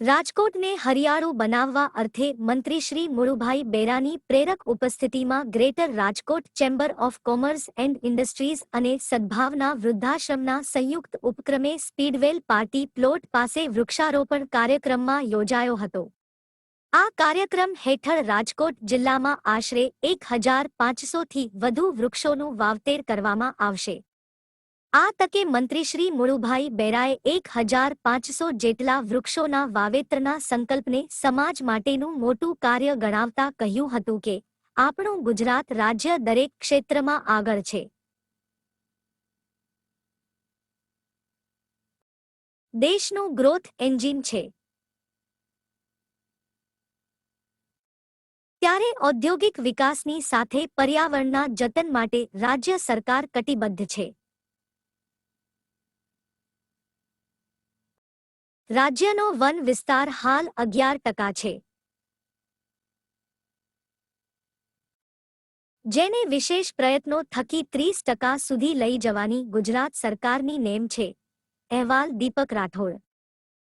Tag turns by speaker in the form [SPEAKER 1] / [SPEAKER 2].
[SPEAKER 1] રાજકોટને હરિયાળું બનાવવા અર્થે મંત્રી શ્રી મુળુભાઈ બેરાની પ્રેરક ઉપસ્થિતિમાં Greater Rajkot Chamber of Commerce and Industries અને સદભાવના વૃદ્ધાશ્રમના સંયુક્ત ઉપક્રમે સ્પીડવેલ પાર્ટી પ્લોટ પાસે વૃક્ષારોપણ કાર્યક્રમમાં યોજાયો હતો. આ કાર્યક્રમ હેઠળ રાજકોટ જિલ્લામાં આશરે એક હજાર પાંચસોથી વધુ વૃક્ષોનું વાવતેર કરવામાં આવશે. આ તકે મંત્રી શ્રી મુળુભાઈ બેરાએ એક હજાર પાંચસો જેટલા વૃક્ષોના વાવેતરના સંકલ્પને સમાજ માટેનું મોટું કાર્ય ગણાવતા કહ્યું હતું કે, આપણું ગુજરાત રાજ્ય દરેક ક્ષેત્રમાં આગળ છે. દેશનું ગ્રોથ એન્જિન છે. ત્યારે ઔદ્યોગિક વિકાસની સાથે પર્યાવરણના જતન માટે રાજ્ય સરકાર કટિબદ્ધ છે. રાજ્યનો વન વિસ્તાર હાલ અગિયાર ટકા છે. જેને વિશેષ પ્રયત્નો થકી ત્રીસ ટકા સુધી લઈ જવાની ગુજરાત સરકારની નેમ છે. અહેવાલ દીપક રાઠોડ.